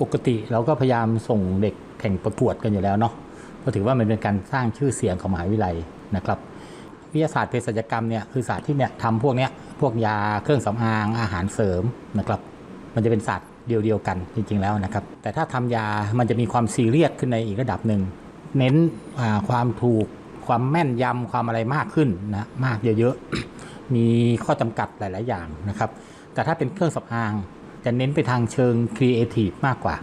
ปกติเราก็พยายามส่งเด็กแข่งประกวดกันอยู่แล้วเนาะเพราะถือว่ามันเป็นการสร้างชื่อเสียงของมหาวิทยาลัยนะครับ วิทยาศาสตร์เภสัชกรรมเนี่ยคือศาสตร์ที่เนี่ยทำพวกเนี้ยพวกยาเครื่องสำอางอาหารเสริมนะครับ มันจะเป็นศาสตร์เดียวๆกันจริงๆแล้วนะครับ แต่ถ้าทำยามันจะมีความซีเรียสขึ้นในอีกระดับหนึ่งเน้นความถูกความแม่นยำความอะไรมากขึ้นนะมากเยอะๆมีข้อจำกัดหลาย ๆ อย่างนะครับ แต่ถ้าเป็นเครื่องสำอาง จะเน้นไปทางเชิงครีเอทีฟมากกว่า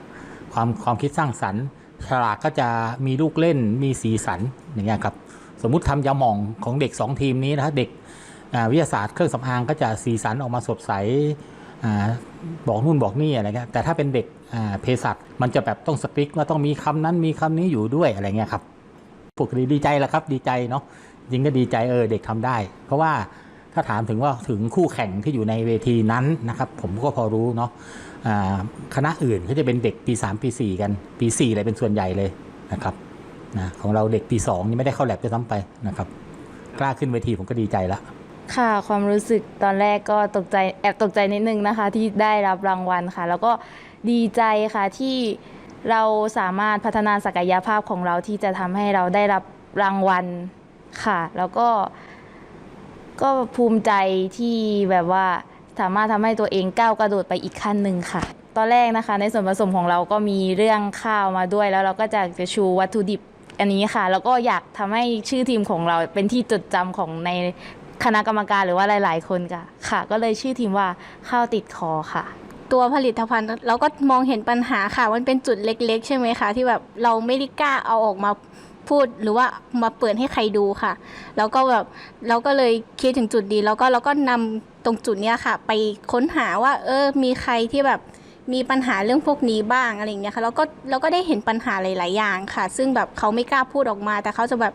ความความคิดสร้างสรรค์ ฉลากก็จะมีลูกเล่นมีสีสันอย่างเงี้ยครับ สมมุติทำยาหม่องของเด็ก 2 ทีมนี้นะเด็กวิทยาศาสตร์เครื่องสำอางก็จะสีสันออกมาสดใสอบอกนู่นบอกนี่อะไรเงี้ยแต่ถ้าเป็นเด็กเภสัชมันจะแบบต้องสตริกว่าต้องมีคำนั้นมีคำนี้อยู่ด้วยอะไรเงี้ยครับปกติดีใจแหละครับดีใจเนาะจริงก็ดีใจเออเด็กทำได้ เพราะว่า ถ้าถามถึงว่าถึงคู่แข่งที่อยู่ในเวทีนั้นนะครับผมก็พอรู้เนาะคณะอื่นก็จะเป็นเด็กปี 3 ปี 4 กันปี4เลยเป็นส่วนใหญ่เลยนะครับนะของเราเด็กปีสองนี่ไม่ได้เข้าแลบด้วยซ้ำไปนะครับกล้าขึ้นเวทีผมก็ดีใจละค่ะความรู้สึกตอนแรกก็ตกใจแอบตกใจนิดนึงนะคะ ที่ได้รับรางวัลค่ะ แล้วก็ดีใจค่ะที่เราสามารถพัฒนาศักยภาพของเราที่จะทำให้เราได้รับรางวัลค่ะ แล้วก็ ก็ภูมิใจที่แบบว่าสามารถทำให้ตัวเองก้าวกระโดดไปอีกขั้นหนึ่งค่ะ ตอนแรกนะคะ ในส่วนผสมของเราก็มีเรื่องข้าวมาด้วย แล้วเราก็จะจะชูวัตถุดิบอันนี้ค่ะ แล้วก็อยากทำให้ชื่อทีมของเราเป็นที่จดจำของในคณะกรรมการหรือว่าหลาย ๆ คนค่ะค่ะ ก็เลยชื่อทีมว่าข้าวติดคอค่ะ ตัวผลิตภัณฑ์เราก็มองเห็นปัญหาค่ะ มันเป็นจุดเล็ก ๆ ใช่ไหมคะ ที่แบบเราไม่ได้กล้าเอาออกมา พูดหรือว่ามาเปิดให้ใครดูค่ะ แล้วก็แบบเราก็เลยคิดถึงจุดดี แล้วก็เราก็นำตรงจุดเนี้ยค่ะ ไปค้นหาว่า เออ มีใครที่แบบมีปัญหาเรื่องพวกนี้บ้างอะไรอย่างเงี้ยค่ะแล้วก็เราก็ได้เห็นปัญหาหลาย ๆ อย่างค่ะ ซึ่งแบบเขาไม่กล้าพูดออกมา แต่เขาจะแบบ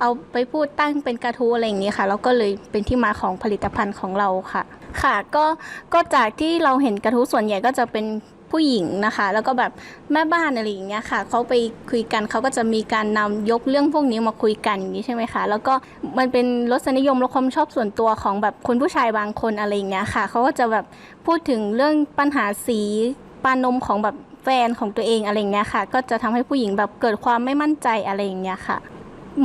เอาไปพูดตั้งเป็นกระทู้อะไรอย่างเงี้ยค่ะแล้วก็เลยเป็นที่มาของผลิตภัณฑ์ของเราค่ะ ค่ะก็ก็จากที่เราเห็นกระทู้ส่วนใหญ่ก็จะเป็น ผู้หญิงนะคะ แล้วก็แบบแม่บ้านอะไรอย่างเงี้ยค่ะเขาไปคุยกันเขาก็จะมีการนำยกเรื่องพวกนี้มาคุยกันอย่างนี้ใช่ไหมคะ แล้วก็มันเป็นรสนิยมและความชอบส่วนตัวของแบบคนผู้ชายบางคนอะไรอย่างเงี้ยค่ะเขาก็จะแบบพูดถึงเรื่องปัญหาสีปานนมของแบบแฟนของตัวเองอะไรอย่างเงี้ยค่ะ ก็จะทำให้ผู้หญิงแบบเกิดความไม่มั่นใจอะไรอย่างเงี้ยค่ะ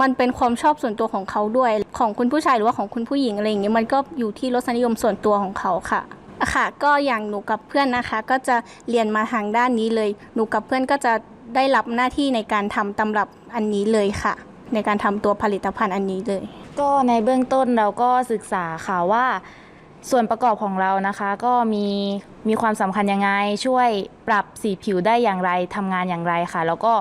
มันเป็นความชอบส่วนตัวของเขาด้วย ของคุณผู้ชายหรือว่าของคุณผู้หญิงอะไรอย่างเงี้ยมันก็อยู่ที่รสนิยมส่วนตัวของเขาค่ะ ค่ะ ก็อย่างหนูกับเพื่อนนะคะ ก็จะเรียนมาทางด้านนี้เลย หนูกับเพื่อนก็จะได้รับหน้าที่ในการทำตำรับอันนี้เลยค่ะ ในการทำตัวผลิตภัณฑ์อันนี้เลย ก็ในเบื้องต้นเราก็ศึกษาค่ะว่า ส่วนประกอบของเรานะคะ ก็มีมีความสำคัญยังไง ช่วยปรับสีผิวได้อย่างไรทำงานอย่างไรค่ะ แล้วก็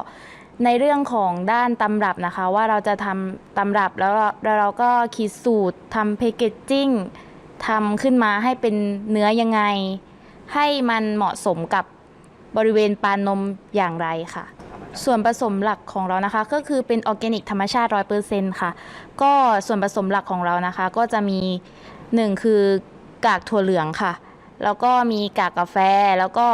ในเรื่องของด้านตำรับนะคะ ว่าเราจะทำตำรับแล้วเราแล้วเราก็คิดสูตรทำแพคเกจจิ้ง ทำขึ้นมาให้เป็นเนื้อยังไง ให้มันเหมาะสมกับบริเวณปานนมอย่างไรค่ะ ส่วนผสมหลักของเรานะคะ ก็คือเป็นออร์แกนิกธรรมชาติ 100%ค่ะ ก็ส่วนผสมหลักของเรานะคะ ก็จะมีหนึ่งคือกากถั่วเหลืองค่ะ แล้วก็มีกากกาแฟแล้วก็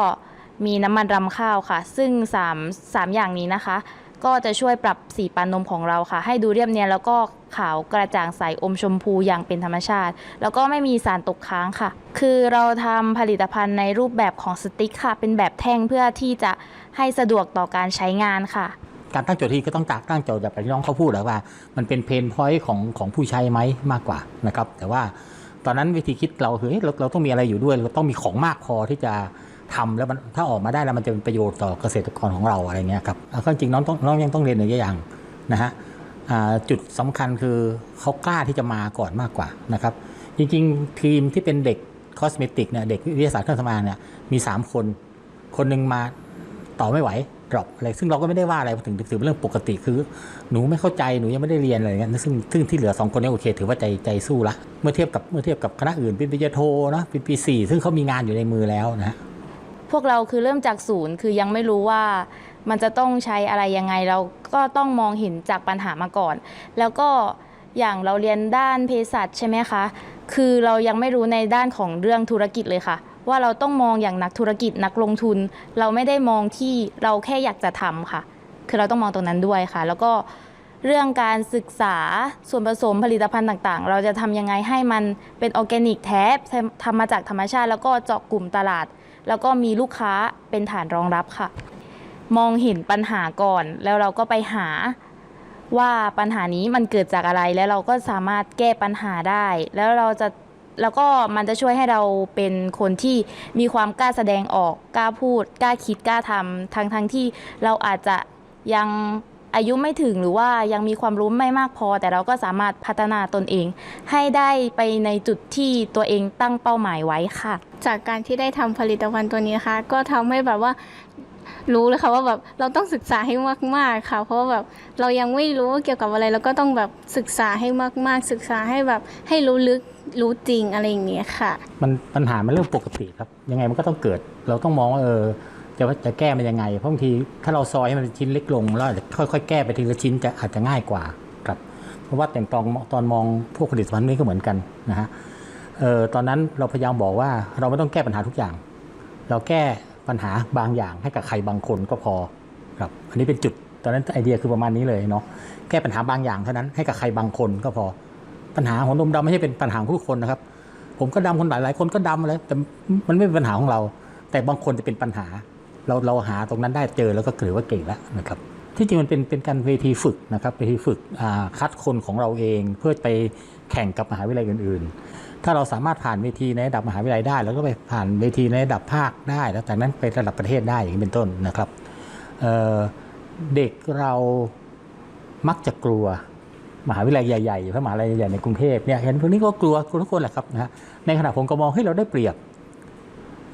มีน้ำมันรำข้าวค่ะ ซึ่ง3 3อย่างนี้นะคะ ก็จะช่วยปรับสีปานนมของเราค่ะ ให้ดูเรียบเนียนแล้วก็ขาวกระจ่างใสอมชมพูอย่างเป็นธรรมชาติ แล้วก็ไม่มีสารตกค้างค่ะ คือเราทำผลิตภัณฑ์ในรูปแบบของสติ๊กค่ะ เป็นแบบแท่งเพื่อที่จะให้สะดวกต่อการใช้งานค่ะ การตั้งโจทย์ที่ก็ต้องจากตั้งโจทย์แบบที่น้องเขาพูดแหละว่า มันเป็นเพนพอยต์ของของผู้ใช้ไหมมากกว่านะครับ แต่ว่าตอนนั้นวิธีคิดเราคือเฮ้ยเราเราต้องมีอะไรอยู่ด้วย เราต้องมีของมากพอที่จะ ทำแล้วมันถ้าออกมาได้แล้วมันจะเป็นประโยชน์ต่อเกษตรกรของเราอะไรเงี้ยครับแล้วก็จริงน้องต้องน้องยังต้องเรียนหนึ่งอย่างนะฮะจุดสำคัญคือเขากล้าที่จะมาก่อนมากกว่านะครับจริงๆ ทีมที่เป็นเด็กคอสเมติกเนี่ยเด็กวิทยาศาสตร์เครื่องสำอางเนี่ยมี 3 คน คนหนึ่งมาต่อไม่ไหว drop อะไรซึ่งเราก็ไม่ได้ว่าอะไรถึงถือเป็นเรื่องปกติคือหนูไม่เข้าใจหนูยังไม่ได้เรียนอะไรเงี้ยซึ่งซึ่งที่เหลือสองคนนี้โอเค ถือว่าใจใจสู้ละเมื่อเทียบกับเมื่อเทียบกับคณะอื่นป็นปริญญาโทนะป็นปีสี่ซึ่งเขามีงานอยู่ในมือแล้วนะ พวกเราคือเริ่มจากศูนย์คือยังไม่รู้ว่ามันจะต้องใช้อะไรยังไงเราก็ต้องมองเห็นจากปัญหามาก่อน แล้วก็อย่างเราเรียนด้านเภสัชใช่ไหมคะ คือเรายังไม่รู้ในด้านของเรื่องธุรกิจเลยค่ะ ว่าเราต้องมองอย่างนักธุรกิจนักลงทุน เราไม่ได้มองที่เราแค่อยากจะทำค่ะ คือเราต้องมองตรงนั้นด้วยค่ะ แล้วก็เรื่องการศึกษาส่วนผสมผลิตภัณฑ์ต่างๆ เราจะทำยังไงให้มันเป็นออร์แกนิกแท้ทำมาจากธรรมชาติ แล้วก็เจาะกลุ่มตลาด แล้วก็มีลูกค้าเป็นฐานรองรับค่ะ มองเห็นปัญหาก่อน แล้วเราก็ไปหาว่าปัญหานี้มันเกิดจากอะไรแล้วเราก็สามารถแก้ปัญหาได้ แล้วเราจะแล้วก็มันจะช่วยให้เราเป็นคนที่มีความกล้าแสดงออกกล้าพูดกล้าคิดกล้าทำทั้งทั้งที่เราอาจจะยัง อายุไม่ถึงหรือว่ายังมีความรู้ไม่มากพอ แต่เราก็สามารถพัฒนาตนเอง ให้ได้ไปในจุดที่ตัวเองตั้งเป้าหมายไว้ค่ะ จากการที่ได้ทำผลิตภัณฑ์ตัวนี้นะคะก็ทำให้แบบว่ารู้เลยค่ะว่าแบบเราต้องศึกษาให้มากๆค่ะ เพราะว่าแบบเรายังไม่รู้ว่าเกี่ยวกับอะไรเราก็ต้องแบบศึกษาให้มากๆ ศึกษาให้แบบให้รู้ลึกรู้จริงอะไรอย่างเงี้ยค่ะ มันปัญหามันเรื่องปกติครับ ยังไงมันก็ต้องเกิด เราต้องมองว่าเออ จะว่าจะแก้มันยังไง เพราะบางทีถ้าเราซอยให้มันเป็นชิ้นเล็กลงแล้วค่อยๆแก้ไปทีละชิ้นจะอาจจะง่ายกว่าครับเพราะว่าแต่งตอนตอนมองพวกผลิตภัณฑ์นี้ก็เหมือนกันนะฮะเออตอนนั้นเราพยายามบอกว่าเราไม่ต้องแก้ปัญหาทุกอย่าง เราแก้ปัญหาบางอย่างให้กับใครบางคนก็พอครับอันนี้เป็นจุดตอนนั้นไอเดียคือประมาณนี้เลยเนาะแก้ปัญหาบางอย่างเท่านั้นให้กับใครบางคนก็พอ ปัญหาของนมดำไม่ใช่เป็นปัญหาของทุกคนนะครับ ผมก็ดำคนหลายหลายคนก็ดำเลยแต่มันไม่เป็นปัญหาของเรา แต่บางคนจะเป็นปัญหา เราเราหาตรงนั้นได้เจอแล้วก็ถือว่าเก่งแล้วนะครับที่จริงมันเป็นเป็นการเวทีฝึกนะครับเวทีฝึกคัดคนของเราเองเพื่อไปแข่งกับมหาวิทยาลัยอื่น ๆ ถ้าเราสามารถผ่านเวทีในระดับมหาวิทยาลัยได้ แล้วก็ไปผ่านเวทีในระดับภาคได้ แล้วจากนั้นไประดับประเทศได้อย่างนี้เป็นต้นนะครับเเด็กเรามักจะกลัวมหาวิทยาลัยใหญ่ๆพระมหาวิทยาลัยใหญ่ในกรุงเทพเนี่ยเห็นพวกนี้ก็กลัวทุกคนแหละครับนะในขณะผมก็มองให้เราได้เปรียบ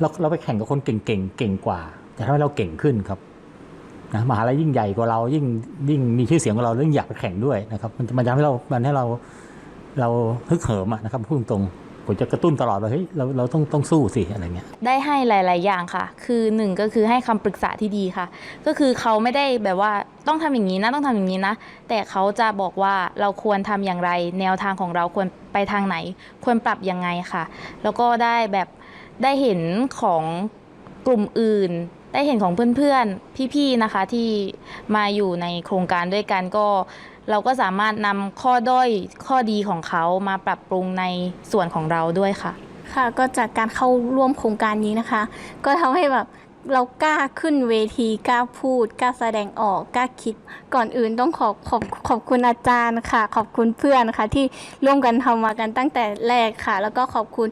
เราเราไปแข่งกับคนเก่งๆเก่งกว่า จะทำให้เราเก่งขึ้นครับนะมหาลัยยิ่งใหญ่กว่าเรายิ่งยิ่งมีชื่อเสียงกว่าเรายิ่องอยากไปแข่งด้วยนะครับ มันจะมันจะทำให้เรามันให้เราเราฮึกเหิมนะครับพูดตรงผมจะกระตุ้นตลอดว่าเฮ้ยเราเราต้องต้องสู้สิอะไรเงี้ยได้ให้หลาย ๆ อย่างค่ะ คือหนึ่งก็คือให้คำปรึกษาที่ดีค่ะ ก็คือเขาไม่ได้แบบว่าต้องทำอย่างนี้นะต้องทำอย่างนี้นะ แต่เขาจะบอกว่าเราควรทำอย่างไร แนวทางของเราควรไปทางไหน ควรปรับยังไงค่ะ แล้วก็ได้แบบได้เห็นของกลุ่มอื่น ได้เห็นของเพื่อนๆ พี่ๆ นะคะที่มาอยู่ในโครงการด้วยกันก็ เราก็สามารถนำข้อด้อยข้อดีของเขามาปรับปรุงในส่วนของเราด้วยค่ะ ค่ะก็จากการเข้าร่วมโครงการนี้นะคะ ก็ทำให้แบบเรากล้าขึ้นเวทีกล้าพูดกล้าแสดงออกกล้าคิด ก่อนอื่นต้องขอบขอบขอบคุณอาจารย์ค่ะ ขอบคุณเพื่อนค่ะที่ร่วมกันทำมากันตั้งแต่แรกค่ะ แล้วก็ขอบคุณ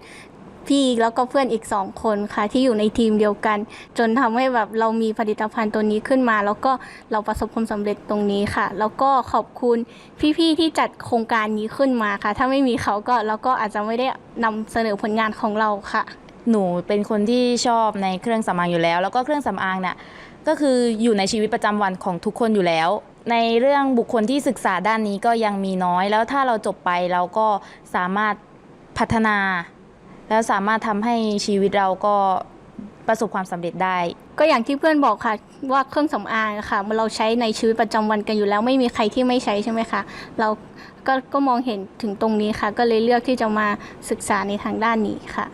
พี่แล้วก็เพื่อนอีกสองคนค่ะ ที่อยู่ในทีมเดียวกัน จนทำให้แบบเรามีผลิตภัณฑ์ตัวนี้ขึ้นมา แล้วก็เราประสบความสำเร็จตรงนี้ค่ะ แล้วก็ขอบคุณพี่ๆที่จัดโครงการนี้ขึ้นมาค่ะ ถ้าไม่มีเขาก็เราก็อาจจะไม่ได้นำเสนอผลงานของเราค่ะ หนูเป็นคนที่ชอบในเครื่องสำอางอยู่แล้ว แล้วก็เครื่องสำอางเนี่ยก็คืออยู่ในชีวิตประจำวันของทุกคนอยู่แล้ว ในเรื่องบุคคลที่ศึกษาด้านนี้ก็ยังมีน้อย แล้วถ้าเราจบไปเราก็สามารถพัฒนา แล้วสามารถทำให้ชีวิตเราก็ประสบความสำเร็จได้ ก็อย่างที่เพื่อนบอกค่ะว่าเครื่องสำอางค่ะมันเราใช้ในชีวิตประจำวันกันอยู่แล้วไม่มีใครที่ไม่ใช้ใช่ไหมคะเราก็ก็มองเห็นถึงตรงนี้ค่ะ ก็เลยเลือกที่จะมาศึกษาในทางด้านนี้ค่ะ